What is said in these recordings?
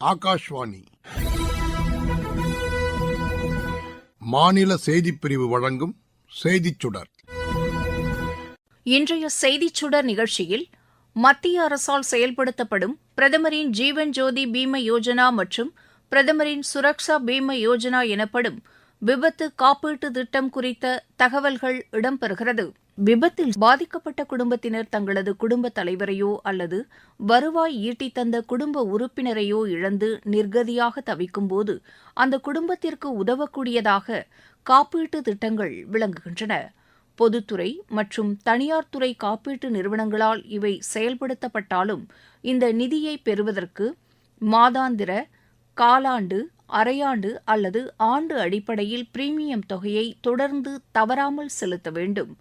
ஆகாஷ்வாணி. மாநில செய்திப்பிரிவு வழங்கும் செய்திச் சுடர். இன்றைய செய்திச் சுடர் நிகழ்ச்சியில் மத்திய அரசால் செயல்படுத்தப்படும் பிரதமரின் ஜீவன் ஜோதி பீம யோஜனா மற்றும் பிரதமரின் சுரக்ஷா பீம யோஜனா எனப்படும் விபத்து காப்பீட்டு திட்டம் குறித்த தகவல்கள் இடம்பெறுகிறது. விபத்தில் பாதிக்கப்பட்ட குடும்பத்தினர் தங்களது குடும்ப தலைவரையோ அல்லது வருவாய் ஈட்டித்தந்த குடும்ப உறுப்பினரையோ இழந்து நிர்கதியாக தவிக்கும்போது அந்த குடும்பத்திற்கு உதவக்கூடியதாக காப்பீட்டு திட்டங்கள் விளங்குகின்றன. பொதுத்துறை மற்றும் தனியார் துறை காப்பீட்டு நிறுவனங்களால் இவை செயல்படுத்தப்பட்டாலும் இந்த நிதியை பெறுவதற்கு மாதாந்திர காலாண்டு அரையாண்டு அல்லது ஆண்டு அடிப்படையில் பிரீமியம் தொகையை தொடர்ந்து தவறாமல் செலுத்த வேண்டும்.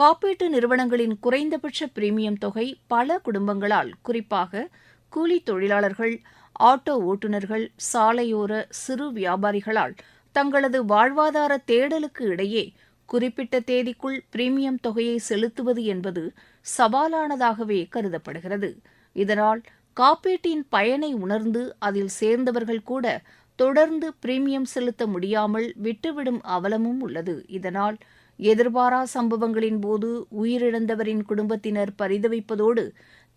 காப்பீட்டு நிறுவனங்களின் குறைந்தபட்ச பிரீமியம் தொகை பல குடும்பங்களால் குறிப்பாக கூலி தொழிலாளர்கள் ஆட்டோ ஓட்டுநர்கள் சாலையோர சிறு வியாபாரிகளால் தங்களது வாழ்வாதார தேடலுக்கு இடையே குறிப்பிட்ட தேதிக்குள் பிரீமியம் தொகையை செலுத்துவது என்பது சவாலானதாகவே கருதப்படுகிறது. இதனால் காப்பீட்டின் பயனை உணர்ந்து அதில் சேர்ந்தவர்கள் கூட தொடர்ந்து பிரீமியம் செலுத்த முடியாமல் விட்டுவிடும் அவலமும் உள்ளது. இதனால் எதிர்பாரா சம்பவங்களின் போது உயிரிழந்தவரின் குடும்பத்தினர் பரிதவிப்பதோடு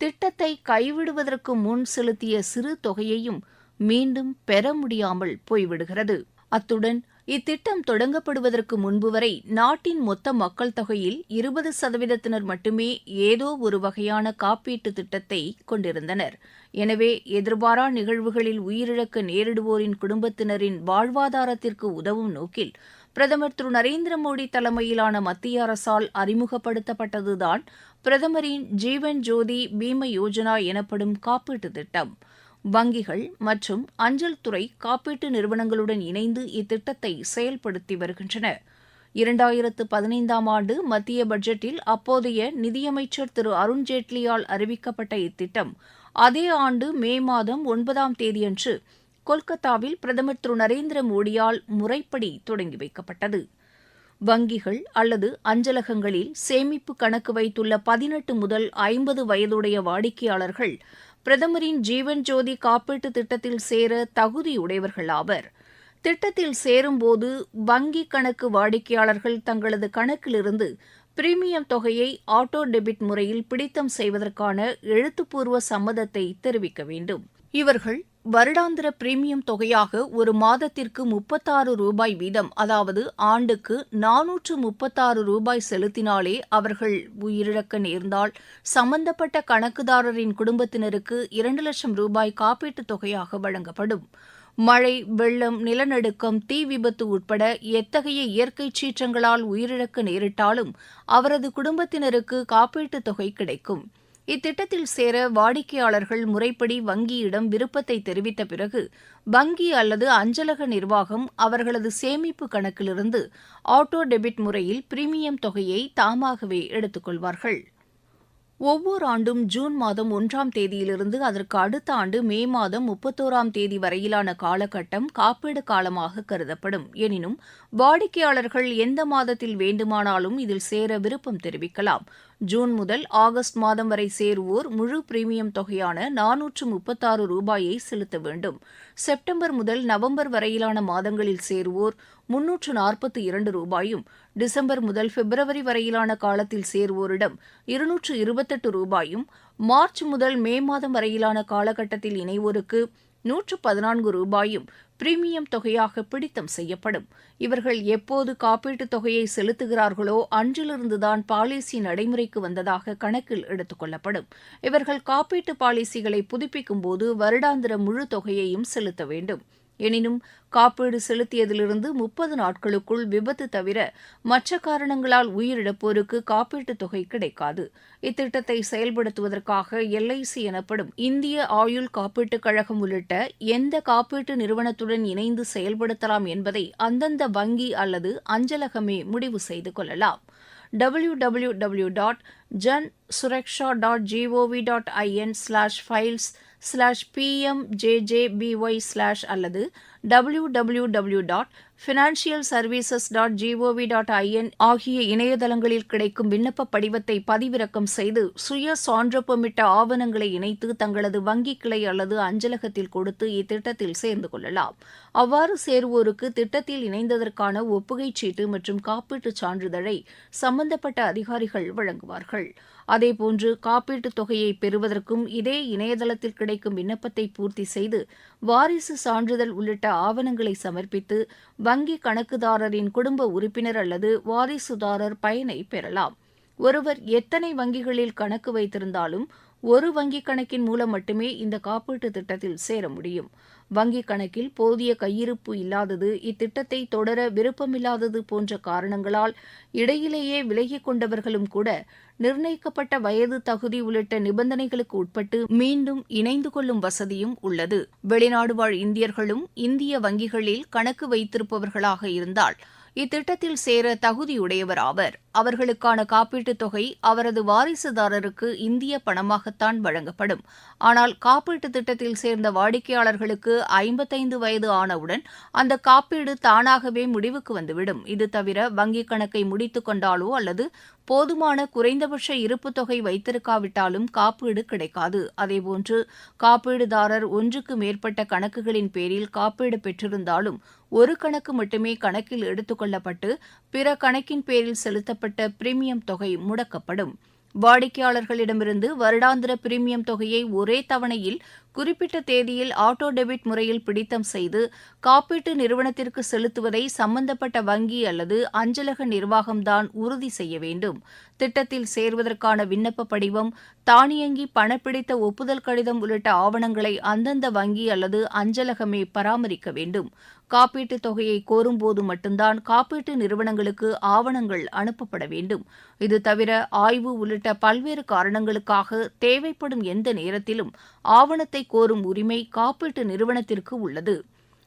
திட்டத்தை கைவிடுவதற்கு முன் செலுத்திய சிறு தொகையையும் மீண்டும் பெற முடியாமல் போய்விடுகிறது. அத்துடன் இத்திட்டம் தொடங்கப்படுவதற்கு முன்பு வரை நாட்டின் மொத்த மக்கள் தொகையில் இருபது சதவீதத்தினர் மட்டுமே ஏதோ ஒரு வகையான காப்பீட்டு திட்டத்தை கொண்டிருந்தனர். எனவே எதிர்பாரா நிகழ்வுகளில் உயிரிழக்க நேரிடுவோரின் குடும்பத்தினரின் வாழ்வாதாரத்திற்கு உதவும் நோக்கில் பிரதமர் திரு நரேந்திர மோடி தலைமையிலான மத்திய அரசால் அறிமுகப்படுத்தப்பட்டதுதான் பிரதமரின் ஜீவன் ஜோதி பீம யோஜனா எனப்படும் காப்பீட்டு திட்டம். வங்கிகள் மற்றும் அஞ்சல் துறை காப்பீட்டு நிறுவனங்களுடன் இணைந்து இத்திட்டத்தை செயல்படுத்தி வருகின்றன. இரண்டாயிரத்து பதினைந்தாம் ஆண்டு மத்திய பட்ஜெட்டில் அப்போதைய நிதியமைச்சர் திரு அருண்ஜேட்லியால் அறிவிக்கப்பட்ட இத்திட்டம் அதே ஆண்டு மே மாதம் ஒன்பதாம் தேதியன்று கொல்கத்தாவில் பிரதமர் திரு. நரேந்திர மோடியால் முறைப்படி தொடங்கி வைக்கப்பட்டது. வங்கிகள் அல்லது அஞ்சலகங்களில் சேமிப்பு கணக்கு வைத்துள்ள பதினெட்டு முதல் ஐம்பது வயதுடைய வாடிக்கையாளர்கள் பிரதமரின் ஜீவன் ஜோதி காப்பீட்டு திட்டத்தில் சேர தகுதியுடையவர்கள் ஆவர். திட்டத்தில் சேரும்போது வங்கி கணக்கு வாடிக்கையாளர்கள் தங்களது கணக்கிலிருந்து பிரீமியம் தொகையை ஆட்டோ டெபிட் முறையில் பிடித்தம் செய்வதற்கான எழுத்துப்பூர்வ சம்மதத்தை தெரிவிக்க வேண்டும். இவர்கள் வருடாந்திர பிரீமியம் தொகையாக ஒரு மாதத்திற்கு முப்பத்தாறு ரூபாய் வீதம் அதாவது ஆண்டுக்கு நானூற்று முப்பத்தாறு ரூபாய் செலுத்தினாலே அவர்கள் உயிரிழக்க நேர்ந்தால் சம்பந்தப்பட்ட கணக்குதாரரின் குடும்பத்தினருக்கு இரண்டு லட்சம் ரூபாய் காப்பீட்டுத் தொகையாக வழங்கப்படும். மழை வெள்ளம் நிலநடுக்கம் தீ விபத்து உட்பட எத்தகைய இயற்கை சீற்றங்களால் உயிரிழக்க நேரிட்டாலும் அவரது குடும்பத்தினருக்கு காப்பீட்டுத் தொகை கிடைக்கும். இத்திட்டத்தில் சேர வாடிக்கையாளர்கள் முறைப்படி வங்கியிடம் விருப்பத்தை தெரிவித்த பிறகு வங்கி அல்லது அஞ்சலக நிர்வாகம் அவர்களது சேமிப்பு கணக்கிலிருந்து ஆட்டோ டெபிட் முறையில் பிரீமியம் தொகையை தாமாகவே எடுத்துக்கொள்வார்கள். ஒவ்வொரு ஆண்டும் ஜூன் மாதம் ஒன்றாம் தேதியிலிருந்து அதற்கு அடுத்த ஆண்டு மே மாதம் முப்பத்தோராம் தேதி வரையிலான காலகட்டம் காப்பீடு காலமாக கருதப்படும். எனினும் வாடிக்கையாளர்கள் எந்த மாதத்தில் வேண்டுமானாலும் இதில் சேர விருப்பம் தெரிவிக்கலாம். ஜூன் முதல் ஆகஸ்ட் மாதம் வரை சேருவோர் முழு பிரீமியம் தொகையான நானூற்று முப்பத்தாறு ரூபாயை செலுத்த வேண்டும். செப்டம்பர் முதல் நவம்பர் வரையிலான மாதங்களில் சேருவோர் முன்னூற்று நாற்பத்தி இரண்டு ரூபாயும் டிசம்பர் முதல் பிப்ரவரி வரையிலான காலத்தில் சேருவோரிடம் இருநூற்று இருபத்தெட்டு ரூபாயும் மார்ச் முதல் மே மாதம் வரையிலான காலகட்டத்தில் இணைவோருக்கு நூற்று பதினான்கு ரூபாயும் பிரீமியம் தொகையாக பிடித்தம் செய்யப்படும். இவர்கள் எப்போது காப்பீட்டுத் தொகையை செலுத்துகிறார்களோ அன்றிலிருந்துதான் பாலிசி நடைமுறைக்கு வந்ததாக கணக்கில் எடுத்துக் கொள்ளப்படும். இவர்கள் காப்பீட்டு பாலிசிகளை புதுப்பிக்கும் போது வருடாந்திர முழு தொகையையும் செலுத்த வேண்டும். எனினும் காப்பீடு செலுத்தியதிலிருந்து முப்பது நாட்களுக்குள் விபத்து தவிர மற்ற காரணங்களால் உயிரிழப்போருக்கு காப்பீட்டுத் தொகை கிடைக்காது. இத்திட்டத்தை செயல்படுத்துவதற்காக எல்ஐசி எனப்படும் இந்திய ஆயுள் காப்பீட்டுக் கழகம் உள்ளிட்ட எந்த காப்பீட்டு நிறுவனத்துடன் இணைந்து செயல்படுத்தலாம் என்பதை அந்தந்த வங்கி அல்லது அஞ்சலகமே முடிவு செய்து கொள்ளலாம். W W W dot Jan Suraksha dot GOV dot IN slash files slash PMJJBY slash அல்லது W W W dot financial services dot GOV dot IN ஆகிய இணையதளங்களில் கிடைக்கும் விண்ணப்ப படிவத்தை பதிவிறக்கம் செய்து சுய சான்றொப்பமிட்ட ஆவணங்களை இணைத்து தங்களது வங்கிக் கிளை அல்லது அஞ்சலகத்தில் கொடுத்து இத்திட்டத்தில் சேர்ந்து கொள்ளலாம். அவ்வாறு சேருவோருக்கு திட்டத்தில் இணைந்ததற்கான ஒப்புகைச் சீட்டு மற்றும் காப்பீட்டுச் சான்றிதழை சம்பந்தப்பட்ட அதிகாரிகள் வழங்குவார்கள். அதேபோன்று காப்பீட்டுத் தொகையை பெறுவதற்கும் இதே இணையதளத்தில் கிடைக்கும் விண்ணப்பத்தை பூர்த்தி செய்து வாரிசு சான்றிதழ் உள்ளிட்ட ஆவணங்களை சமர்ப்பித்து வங்கி கணக்குதாரரின் குடும்ப உறுப்பினர் அல்லது வாரிசுதாரர் பயனை பெறலாம். ஒருவர் எத்தனை வங்கிகளில் கணக்கு வைத்திருந்தாலும் ஒரு வங்கிக் கணக்கின் மூலம் மட்டுமே இந்த காப்பீட்டு திட்டத்தில் சேர முடியும். வங்கிக் கணக்கில் போதிய கையிருப்பு இல்லாதது இத்திட்டத்தை தொடர விருப்பமில்லாதது போன்ற காரணங்களால் இடையிலேயே விலகிக் கொண்டவர்களும் கூட நிர்ணயிக்கப்பட்ட வயது தகுதி உள்ளிட்ட நிபந்தனைகளுக்கு உட்பட்டு மீண்டும் இணைந்து கொள்ளும் வசதியும் உள்ளது. வெளிநாடு வாழ் இந்தியர்களும் இந்திய வங்கிகளில் கணக்கு வைத்திருப்பவர்களாக இருந்தால் இத்திட்டத்தில் சேர தகுதியுடையவர் ஆவர். அவர்களுக்கான காப்பீட்டுத் தொகை அவரது வாரிசுதாரருக்கு இந்திய பணமாகத்தான் வழங்கப்படும். ஆனால் காப்பீட்டுத் திட்டத்தில் சேர்ந்த வாடிக்கையாளர்களுக்கு ஐம்பத்தைந்து வயது ஆனவுடன் அந்த காப்பீடு தானாகவே முடிவுக்கு வந்துவிடும். இது தவிர வங்கிக் கணக்கை முடித்துக் கொண்டாலோ அல்லது போதுமான குறைந்தபட்ச இருப்பு தொகை வைத்திருக்காவிட்டாலும் காப்பீடு கிடைக்காது. அதேபோன்று காப்பீடுதாரர் ஒன்றுக்கு மேற்பட்ட கணக்குகளின் பேரில் காப்பீடு பெற்றிருந்தாலும் ஒரு கணக்கு மட்டுமே கணக்கில் எடுத்துக்கொள்ளப்பட்டு பிற கணக்கின் பேரில் செலுத்தப்பட்ட பிரீமியம் தொகை முடக்கப்படும். வாடிக்கையாளர்களிடமிருந்து வருடாந்திர பிரீமியம் தொகையை ஒரே தவணையில் குறிப்பிட்ட தேதியில் ஆட்டோ டெபிட் முறையில் பிடித்தம் செய்து காப்பீட்டு நிறுவனத்திற்கு செலுத்துவதை சம்பந்தப்பட்ட வங்கி அல்லது அஞ்சலக நிர்வாகம்தான் உறுதி செய்ய வேண்டும். திட்டத்தில் சேர்வதற்கான விண்ணப்ப படிவம் தானியங்கி பணப்பிடித்த ஒப்புதல் கடிதம் உள்ளிட்ட ஆவணங்களை அந்தந்த வங்கி அல்லது அஞ்சலகமே பராமரிக்க வேண்டும். காப்பீட்டுத் தொகையை கோரும்போது மட்டும்தான் காப்பீட்டு நிறுவனங்களுக்கு ஆவணங்கள் அனுப்பப்பட வேண்டும். இது தவிர ஆய்வு உள்ளிட்ட பல்வேறு காரணங்களுக்காக தேவைப்படும் எந்த நேரத்திலும் ஆவணத்தை கோரும் உரிமை காப்பீட்டு நிறுவனத்திற்கு உள்ளது.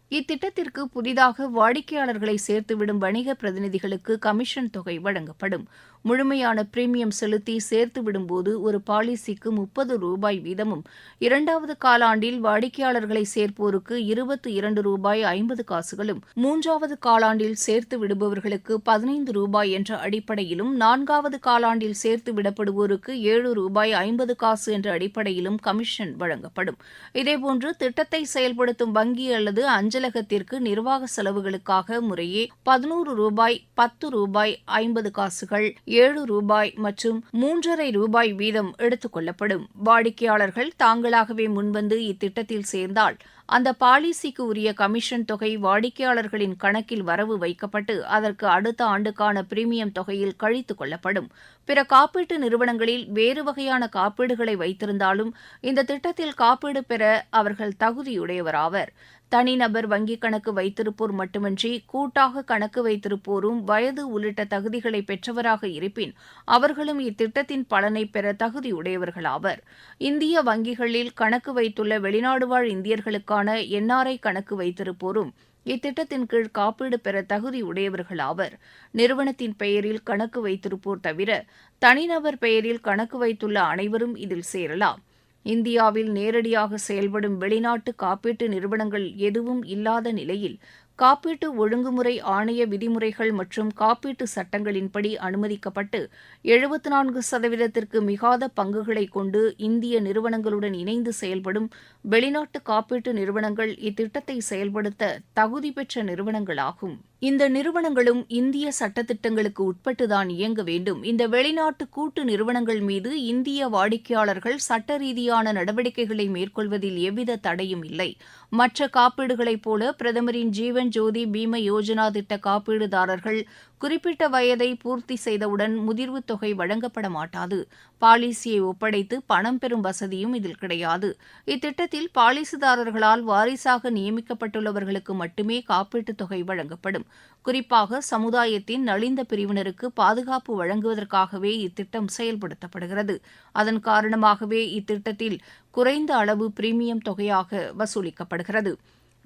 இத்திட்டத்திற்கு புதிதாக வாடிக்கையாளர்களை சேர்த்துவிடும் வணிக பிரதிநிதிகளுக்கு கமிஷன் தொகை வழங்கப்படும். முழுமையான பிரீமியம் செலுத்தி சேர்த்து விடும்போது ஒரு பாலிசிக்கு முப்பது ரூபாய் வீதமும் இரண்டாவது காலாண்டில் வாடிக்கையாளர்களை சேர்ப்போருக்கு இருபத்தி இரண்டு ரூபாய் ஐம்பது காசுகளும் மூன்றாவது காலாண்டில் சேர்த்து விடுபவர்களுக்கு பதினைந்து ரூபாய் என்ற அடிப்படையிலும் நான்காவது காலாண்டில் சேர்த்து விடப்படுவோருக்கு ஏழு ரூபாய் ஐம்பது காசு என்ற அடிப்படையிலும் கமிஷன் வழங்கப்படும். இதேபோன்று திட்டத்தை செயல்படுத்தும் வங்கி அல்லது அஞ்சலகத்திற்கு நிர்வாக செலவுகளுக்காக முறையே பதினோரு ரூபாய் பத்து ரூபாய் ஐம்பது காசுகள் ஏழு ரூபாய் மற்றும் மூன்றரை ரூபாய் வீதம் எடுத்துக் கொள்ளப்படும் வாடிக்கையாளர்கள் தாங்களாகவே முன்வந்து இத்திட்டத்தில் சேர்ந்தால் அந்த பாலிசிக்கு உரிய கமிஷன் தொகை வாடிக்கையாளர்களின் கணக்கில் வரவு வைக்கப்பட்டு அதற்கு அடுத்த ஆண்டுக்கான பிரீமியம் தொகையில் கழித்துக் கொள்ளப்படும். பிற காப்பீட்டு நிறுவனங்களில் வேறு வகையான காப்பீடுகளை வைத்திருந்தாலும் இந்த திட்டத்தில் காப்பீடு பெற அவர்கள் தகுதியுடையவராவர். தனிநபர் வங்கிக் கணக்கு வைத்திருப்போர் மட்டுமின்றி கூட்டாக கணக்கு வைத்திருப்போரும் வயது உள்ளிட்ட தகுதிகளை பெற்றவராக இருப்பின் அவர்களும் இத்திட்டத்தின் பலனை பெற தகுதியுடையவர்களாவர். இந்திய வங்கிகளில் கணக்கு வைத்துள்ள வெளிநாடு வாழ் இந்தியர்களுக்கான என்ஆர்ஐ கணக்கு வைத்திருப்போரும் இத்திட்டத்தின் கீழ் காப்பீடு பெற தகுதியுடையவர்கள் ஆவர் நிறுவனத்தின் பெயரில் கணக்கு வைத்திருப்போர் தவிர தனிநபர் பெயரில் கணக்கு வைத்துள்ள அனைவரும் இதில் சேரலாம். இந்தியாவில் நேரடியாக செயல்படும் வெளிநாட்டு காப்பீட்டு நிறுவனங்கள் எதுவும் இல்லாத நிலையில் காப்பீட்டு ஒழுங்குமுறை ஆணைய விதிமுறைகள் மற்றும் காப்பீட்டு சட்டங்களின்படி அனுமதிக்கப்பட்டு எழுபத்தி நான்கு சதவீதத்திற்கு மிகாத பங்குகளை கொண்டு இந்திய நிறுவனங்களுடன் இணைந்து செயல்படும் வெளிநாட்டு காப்பீட்டு நிறுவனங்கள் இத்திட்டத்தை செயல்படுத்த தகுதி பெற்ற நிறுவனங்களாகும். இந்த நிறுவனங்களும் இந்திய சட்டத்திட்டங்களுக்கு உட்பட்டுதான் இயங்க வேண்டும். இந்த வெளிநாட்டு கூட்டு நிறுவனங்கள் மீது இந்திய வாடிக்கையாளர்கள் சட்ட ரீதியான நடவடிக்கைகளை மேற்கொள்வதில் எவ்வித தடையும் இல்லை. மற்ற காப்பீடுகளைப் போல பிரதமரின் ஜீவன் ஜோதி பீம யோஜனா திட்ட காப்பீடுதாரர்கள் குறிப்பிட்ட வயதை பூர்த்தி செய்தவுடன் முதிர்வுத் தொகை வழங்கப்பட மாட்டாது பாலிசியை ஒப்படைத்து பணம் பெறும் வசதியும் இதில் கிடையாது. இத்திட்டத்தில் பாலிசிதாரர்களால் வாரிசாக நியமிக்கப்பட்டுள்ளவர்களுக்கு மட்டுமே காப்பீட்டுத் தொகை வழங்கப்படும். குறிப்பாக சமுதாயத்தின் நலிந்த பிரிவினருக்கு பாதுகாப்பு வழங்குவதற்காகவே இத்திட்டம் செயல்படுத்தப்படுகிறது. அதன் காரணமாகவே இத்திட்டத்தில் குறைந்த அளவு பிரீமியம் தொகையாக வசூலிக்கப்படுகிறது.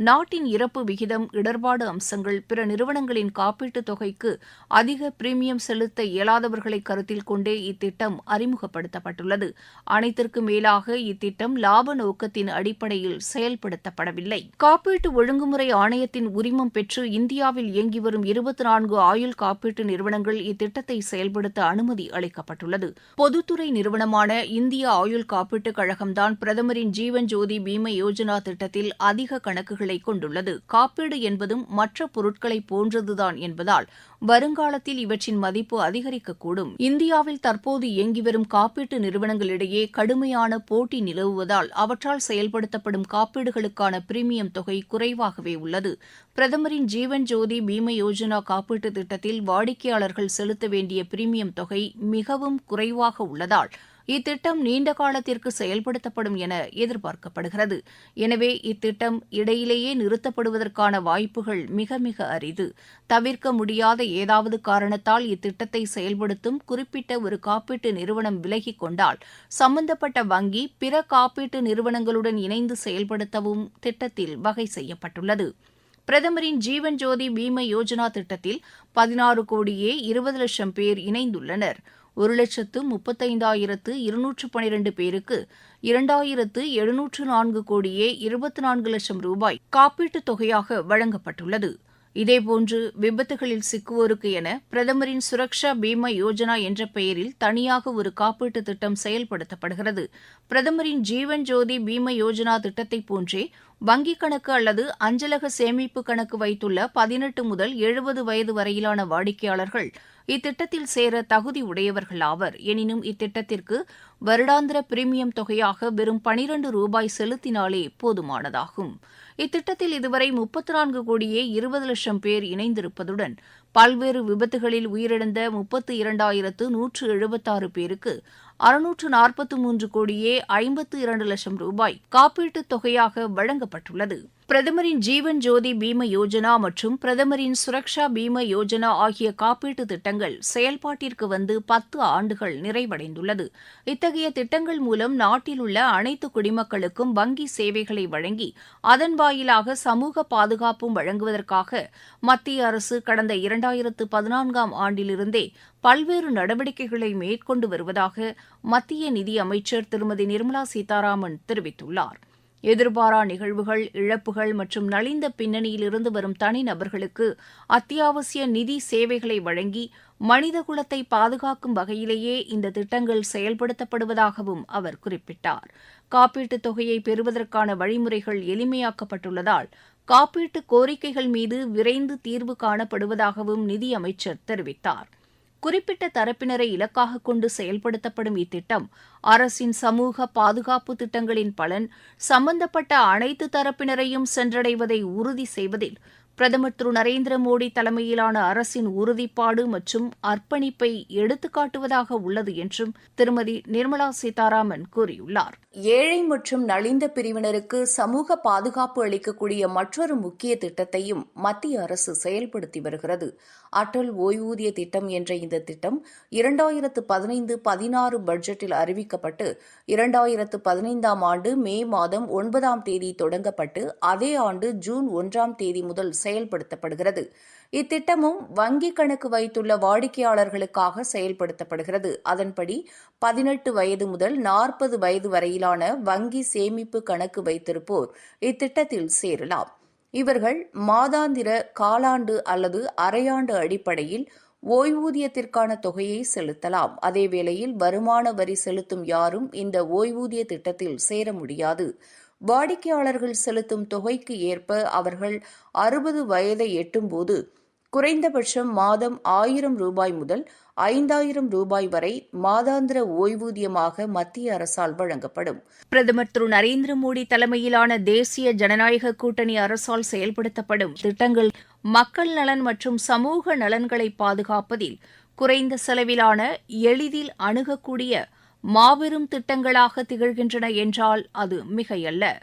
நாட்டின் இறப்பு விகிதம் இடர்பாடு அம்சங்கள் பிற நிறுவனங்களின் காப்பீட்டுத் தொகைக்கு அதிக பிரீமியம் செலுத்த இயலாதவர்களை கருத்தில் கொண்டே இத்திட்டம் அறிமுகப்படுத்தப்பட்டுள்ளது. அனைத்திற்கும் மேலாக இத்திட்டம் லாப நோக்கத்தின் அடிப்படையில் செயல்படுத்தப்படவில்லை. காப்பீட்டு ஒழுங்குமுறை ஆணையத்தின் உரிமம் பெற்று இந்தியாவில் இயங்கி வரும் இருபத்தி நான்கு ஆயுள் காப்பீட்டு நிறுவனங்கள் இத்திட்டத்தை செயல்படுத்த அனுமதி அளிக்கப்பட்டுள்ளது. பொதுத்துறை நிறுவனமான இந்திய ஆயுள் காப்பீட்டுக் கழகம்தான் பிரதமரின் ஜீவன் ஜோதி பீம யோஜனா திட்டத்தில் அதிக கணக்குகளை கொண்டுள்ளது. காப்பீடு என்பதும் மற்ற பொருட்களை போன்றதுதான் என்பதால் வருங்காலத்தில் இவற்றின் மதிப்பு அதிகரிக்கக்கூடும். இந்தியாவில் தற்போது இயங்கி வரும் காப்பீட்டு நிறுவனங்களிடையே கடுமையான போட்டி நிலவுவதால் அவற்றால் செயல்படுத்தப்படும் காப்பீடுகளுக்கான பிரீமியம் தொகை குறைவாகவே உள்ளது. பிரதமரின் ஜீவன் ஜோதி பீம யோஜனா காப்பீட்டுத் திட்டத்தில் வாடிக்கையாளர்கள் செலுத்த வேண்டிய பிரீமியம் தொகை மிகவும் குறைவாக உள்ளதால் இத்திட்டம் நீண்ட காலத்திற்கு செயல்படுத்தப்படும் என எதிர்பார்க்கப்படுகிறது. எனவே இத்திட்டம் இடையிலேயே நிறுத்தப்படுவதற்கான வாய்ப்புகள் மிக மிக அரிது. தவிர்க்க முடியாத ஏதாவது காரணத்தால் இத்திட்டத்தை செயல்படுத்தும் குறிப்பிட்ட ஒரு காப்பீட்டு நிறுவனம் விலகிக் கொண்டால் சம்பந்தப்பட்ட வங்கி பிற காப்பீட்டு நிறுவனங்களுடன் இணைந்து செயல்படுத்தவும் திட்டத்தில் வகை செய்யப்பட்டுள்ளது. பிரதமரின் ஜீவன் ஜோதி பீம யோஜனா திட்டத்தில் பதினாறு கோடியே இருபது லட்சம் பேர் இணைந்துள்ளனர். ஒரு லட்சத்து முப்பத்தைந்தாயிரத்து இருநூற்று பனிரெண்டு பேருக்கு இரண்டாயிரத்து எழுநூற்று நான்கு கோடியே இருபத்தி நான்கு லட்சம் ரூபாய் காப்பீட்டுத் தொகையாக வழங்கப்பட்டுள்ளது. இதேபோன்று விபத்துகளில் சிக்குவோருக்கு என பிரதமரின் சுரக்ஷா பீமா யோஜனா என்ற பெயரில் தனியாக ஒரு காப்பீட்டுத் திட்டம் செயல்படுத்தப்படுகிறது. பிரதமரின் ஜீவன் ஜோதி பீம யோஜனா திட்டத்தைப் போன்றே வங்கிக் கணக்கு அல்லது அஞ்சலக சேமிப்பு கணக்கு வைத்துள்ள பதினெட்டு முதல் எழுபது வயது வரையிலான வாடிக்கையாளர்கள் இத்திட்டத்தில் சேர தகுதி உடையவர்கள் ஆவர். எனினும் இத்திட்டத்திற்கு வருடாந்திர பிரீமியம் தொகையாக வெறும் பனிரண்டு ரூபாய் செலுத்தினாலே போதுமானதாகும். இத்திட்டத்தில் இதுவரை முப்பத்தி நான்கு கோடியே இருபது லட்சம் பேர் இணைந்திருப்பதுடன் பல்வேறு விபத்துகளில் உயிரிழந்த முப்பத்து இரண்டாயிரத்து நூற்று எழுபத்தாறு பேருக்கு அறுநூற்று நாற்பத்து மூன்று கோடியே ஐம்பத்து இரண்டு லட்சம் ரூபாய் காப்பீட்டுத் தொகையாக வழங்கப்பட்டுள்ளது. பிரதமரின் ஜீவன் ஜோதி பீம யோஜனா மற்றும் பிரதமரின் சுரக்ஷா பீம யோஜனா ஆகிய காப்பீட்டு திட்டங்கள் செயல்பாட்டிற்கு வந்து பத்து ஆண்டுகள் நிறைவடைந்துள்ளது. இத்தகைய திட்டங்கள் மூலம் நாட்டில் உள்ள அனைத்து குடிமக்களுக்கும் வங்கி சேவைகளை வழங்கி அதன் வாயிலாக சமூக பாதுகாப்பும் வழங்குவதற்காக மத்திய அரசு கடந்த இரண்டாயிரத்து பதினான்காம் ஆண்டிலிருந்தே பல்வேறு நடவடிக்கைகளை மேற்கொண்டு வருவதாக மத்திய நிதி அமைச்சர் திருமதி நிர்மலா சீதாராமன் தெரிவித்துள்ளார். எதிர்பாரா நிகழ்வுகள் இழப்புகள் மற்றும் நலிந்த பின்னணியிலிருந்து வரும் தனிநபர்களுக்கு அத்தியாவசிய நிதி சேவைகளை வழங்கி மனிதகுலத்தை பாதுகாக்கும் வகையிலேயே இந்த திட்டங்கள் செயல்படுத்தப்படுவதாகவும் அவர் குறிப்பிட்டார். காப்பீட்டுத் தொகையை பெறுவதற்கான வழிமுறைகள் எளிமையாக்கப்பட்டுள்ளதால் காப்பீட்டு கோரிக்கைகள் மீது விரைந்து தீர்வு காணப்படுவதாகவும் நிதியமைச்சர் தெரிவித்தார். குறிப்பிட்ட தரப்பினரை இலக்காக கொண்டு செயல்படுத்தப்படும் இத்திட்டம் அரசின் சமூக பாதுகாப்பு திட்டங்களின் பலன் சம்பந்தப்பட்ட அனைத்து தரப்பினரையும் சென்றடைவதை உறுதி செய்வதில் பிரதமர் திரு நரேந்திர மோடி தலைமையிலான அரசின் உறுதிப்பாடு மற்றும் அர்ப்பணிப்பை எடுத்துக்காட்டுவதாக உள்ளது என்றும் திருமதி நிர்மலா சீதாராமன் கூறியுள்ளார். ஏழை மற்றும் நலிந்த பிரிவினருக்கு சமூக பாதுகாப்பு அளிக்கக்கூடிய மற்றொரு முக்கிய திட்டத்தையும் மத்திய அரசு செயல்படுத்தி வருகிறது. அட்டல் ஓய்வூதிய திட்டம் என்ற இந்த திட்டம் இரண்டாயிரத்து பதினைந்து பதினாறு பட்ஜெட்டில் அறிவிக்கப்பட்டு இரண்டாயிரத்து பதினைந்தாம் ஆண்டு மே மாதம் ஒன்பதாம் தேதி தொடங்கப்பட்டு அதே ஆண்டு ஜூன் ஒன்றாம் தேதி முதல் செயல்படுத்தப்படுகிறது. இத்திட்டமும் வங்கிக் கணக்கு வைத்துள்ள வாடிக்கையாளர்களுக்காக செயல்படுத்தப்படுகிறது. அதன்படி பதினெட்டு வயது முதல் நாற்பது வயது வரையிலான வங்கி சேமிப்பு கணக்கு வைத்திருப்போர் இத்திட்டத்தில் சேரலாம். இவர்கள் மாதாந்திர காலாண்டு அல்லது அரையாண்டு அடிப்படையில் ஓய்வூதியத்திற்கான தொகையை செலுத்தலாம். அதேவேளையில் வருமான வரி செலுத்தும் யாரும் இந்த ஓய்வூதிய திட்டத்தில் சேர முடியாது. வாடிக்கையாளர்கள் செலுத்தும் தொகைக்கு ஏற்ப அவர்கள் அறுபது வயதை எட்டும்போது குறைந்தபட்சம் மாதம் ஆயிரம் ரூபாய் முதல் ஐந்தாயிரம் ரூபாய் வரை மாதாந்திர ஓய்வூதியமாக மத்திய அரசால் வழங்கப்படும். பிரதமர் திரு நரேந்திர மோடி தலைமையிலான தேசிய ஜனநாயக கூட்டணி அரசால் செயல்படுத்தப்படும் திட்டங்கள் மக்கள் நலன் மற்றும் சமூக நலன்களை பாதுகாப்பதில் குறைந்த செலவிலான எளிதில் அணுகக்கூடிய மாபெரும் திட்டங்களாக திகழ்கின்றன என்றால் அது மிகையல்ல.